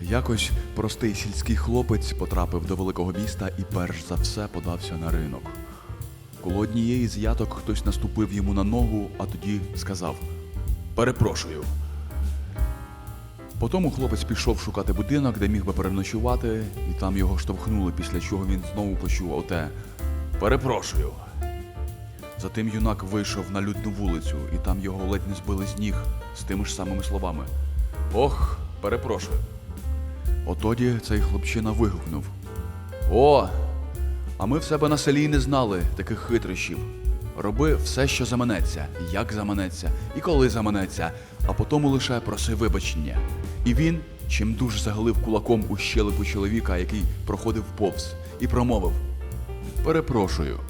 Якось простий сільський хлопець потрапив до великого міста і перш за все подався на ринок. Коло однієї з яток хтось наступив йому на ногу, а тоді сказав Перепрошую. Потім хлопець пішов шукати будинок, де міг би переночувати, і там його штовхнули, після чого він знову почув оте Перепрошую. Затим юнак вийшов на людну вулицю, і там його ледь не збили з ніг з тими ж самими словами Ох, перепрошую. Отоді цей хлопчина вигукнув О, а ми в себе на селі не знали таких хитрощів. Роби все, що заманеться, як заманеться, і коли заманеться, а потому лише проси вибачення. І він чим дуже загалив кулаком у щелепу чоловіка, який проходив повз, і промовив Перепрошую.